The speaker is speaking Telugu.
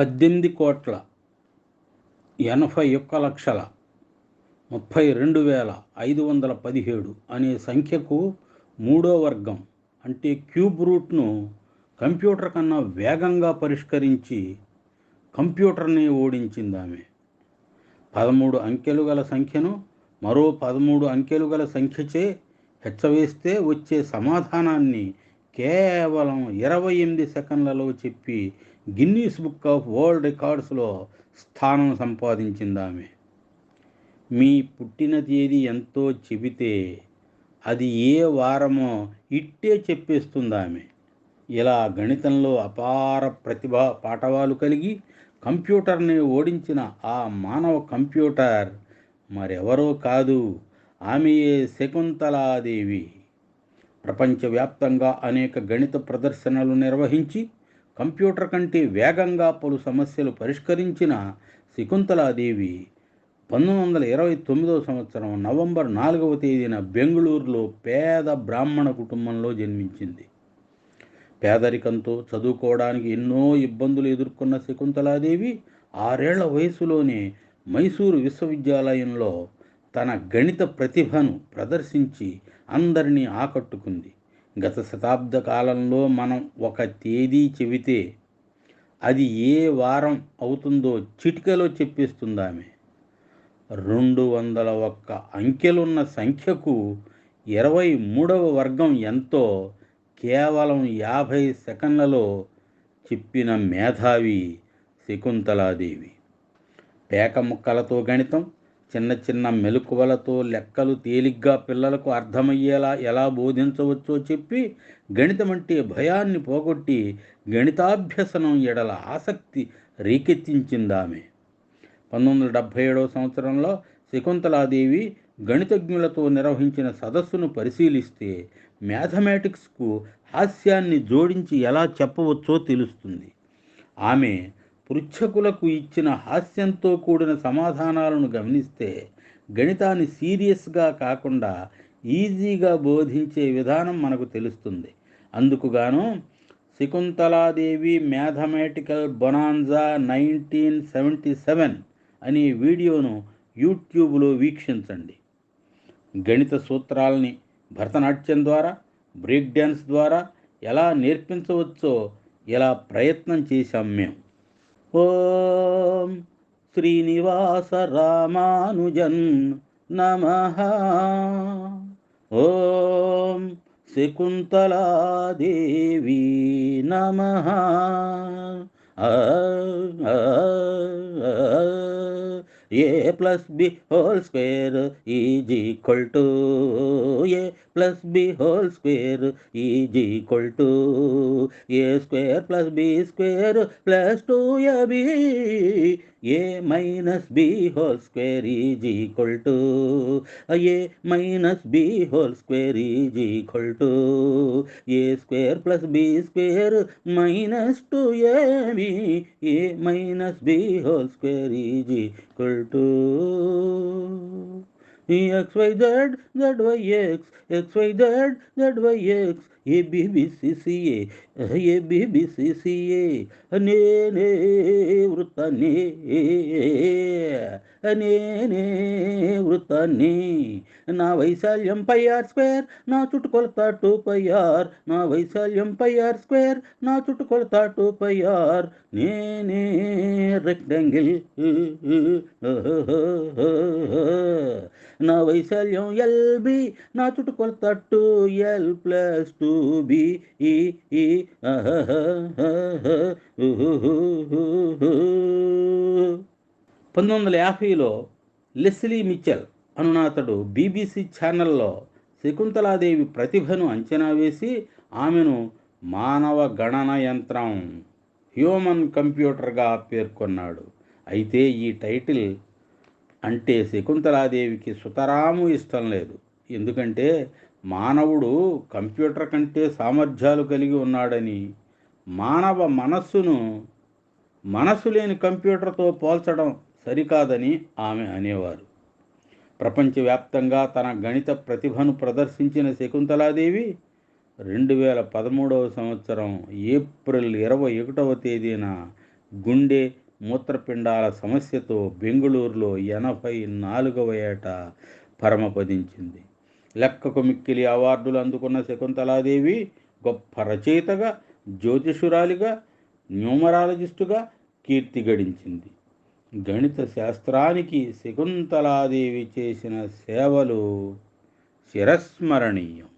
పద్దెనిమిది కోట్ల ఎనభై ఒక్క లక్షల ముప్పై రెండు వేల ఐదు వందల పదిహేడు అనే సంఖ్యకు మూడో వర్గం అంటే క్యూబ్ రూట్ను కంప్యూటర్ కన్నా వేగంగా పరిష్కరించి కంప్యూటర్ని ఓడించింది ఆమె పదమూడు అంకెలు గల సంఖ్యను మరో పదమూడు అంకెలు గల సంఖ్యచే హెచ్చవేస్తే వచ్చే సమాధానాన్ని కేవలం ఇరవై ఎనిమిది సెకండ్లలో చెప్పి గిన్నీస్ బుక్ ఆఫ్ వరల్డ్ రికార్డ్స్లో స్థానం సంపాదించింది ఆమె మీ పుట్టిన తేదీ ఎంతో చెబితే అది ఏ వారమో ఇట్టే చెప్పేస్తుంది ఆమె ఇలా గణితంలో అపార ప్రతిభ పాఠవాలు కలిగి కంప్యూటర్ని ఓడించిన ఆ మానవ కంప్యూటర్ మరెవరో కాదు ఆమెయే శకుంతలాదేవి. ప్రపంచవ్యాప్తంగా అనేక గణిత ప్రదర్శనలు నిర్వహించి కంప్యూటర్ కంటే వేగంగా పలు సమస్యలు పరిష్కరించిన శకుంతలాదేవి పంతొమ్మిది వందల ఇరవై తొమ్మిదవ సంవత్సరం నవంబర్ నాలుగవ తేదీన బెంగళూరులో పేద బ్రాహ్మణ కుటుంబంలో జన్మించింది. పేదరికంతో చదువుకోవడానికి ఎన్నో ఇబ్బందులు ఎదుర్కొన్న శకుంతలాదేవి ఆరేళ్ళ వయసులోనే మైసూరు విశ్వవిద్యాలయంలో తన గణిత ప్రతిభను ప్రదర్శించి అందరినీ ఆకట్టుకుంది. గత శతాబ్ద కాలంలో మనం ఒక తేదీ చెబితే అది ఏ వారం అవుతుందో చిటికలో చెప్పేస్తుంది ఆమె రెండు వందల ఒక్క అంకెలున్న సంఖ్యకు ఇరవై మూడవ వర్గం ఎంతో కేవలం యాభై సెకండ్లలో చెప్పిన మేధావి శకుంతలాదేవి. పేక ముక్కలతో గణితం చిన్న చిన్న మెలకువలతో లెక్కలు తేలిగ్గా పిల్లలకు అర్థమయ్యేలా ఎలా బోధించవచ్చో చెప్పి గణితం అంటే భయాన్ని పోగొట్టి గణితాభ్యసనం ఎడల ఆసక్తి రేకెత్తించింది ఆమె పంతొమ్మిది వందల డెబ్భై ఏడవ సంవత్సరంలో శకుంతలాదేవి గణితజ్ఞులతో నిర్వహించిన సదస్సును పరిశీలిస్తే మ్యాథమెటిక్స్కు హాస్యాన్ని జోడించి ఎలా చెప్పవచ్చో తెలుస్తుంది. ఆమె పృచ్ఛకులకు ఇచ్చిన హాస్యంతో కూడిన సమాధానాలను గమనిస్తే గణితాన్ని సీరియస్గా కాకుండా ఈజీగా బోధించే విధానం మనకు తెలుస్తుంది. అందుకుగాను Shakuntala Devi mathematical bonanza nineteen seventy seven అనే వీడియోను యూట్యూబ్లో వీక్షించండి. గణిత సూత్రాలని భరతనాట్యం ద్వారా బ్రేక్ డ్యాన్స్ ద్వారా ఎలా నేర్పించవచ్చో ఇలా ప్రయత్నం చేశాం మేము. ॐ श्रीनिवास रामानुजन् नमः। ॐ शकुन्तलादेवी नमः। a plus b whole square is equal to a plus b whole square is equal to a square plus b square plus 2ab a minus b whole square is equal to a minus b whole square is equal to a square plus b square minus 2ab a minus b whole square is equal to xyz zyx xyz zyx X Y Z Z Y X X Y Z Z Y X A B B C C A A B B C C A నేనే వృత్తనే నేనే వృత్తాన్ని నా వైశాల్యం పై ఆర్ స్క్వేర్ నా చుట్టుకొలత టూ పై ఆర్. నా వైశాల్యం పై ఆర్ స్క్వేర్ నా చుట్టుకొలత టూ పై ఆర్. నేనే రెక్టాంగిల్ నా వైశాల్యం ఎల్బి నా చుట్టుకొలత two L plus two. B ఈ ఈ పంతొమ్మిది వందల యాభైలో లెస్లీ మిచెల్ అనునాతడు బీబీసీ ఛానల్లో శకుంతలాదేవి ప్రతిభను అంచనా వేసి ఆమెను మానవ గణన యంత్రం హ్యూమన్ కంప్యూటర్గా పేర్కొన్నాడు. అయితే ఈ టైటిల్ అంటే శకుంతలాదేవికి సుతరాము ఇష్టం లేదు. ఎందుకంటే మానవుడు కంప్యూటర్ కంటే సామర్థ్యాలు కలిగి ఉన్నాడని మానవ మనస్సును మనసు లేని కంప్యూటర్తో పోల్చడం సరికాదని ఆమె అనేవారు. ప్రపంచవ్యాప్తంగా తన గణిత ప్రతిభను ప్రదర్శించిన శకుంతలాదేవి రెండు వేల పదమూడవ సంవత్సరం ఏప్రిల్ ఇరవై ఒకటవ తేదీన గుండె మూత్రపిండాల సమస్యతో బెంగుళూరులో ఎనభై నాలుగవ ఏట పరమపదించింది. లెక్కకు మిక్కిలి అవార్డులు అందుకున్న శకుంతలాదేవి గొప్ప రచయితగా జ్యోతిషురాలిగా న్యూమరాలజిస్టుగా కీర్తి గడించింది. గణిత శాస్త్రానికి శకుంతలాదేవి చేసిన సేవలు చిరస్మరణీయం.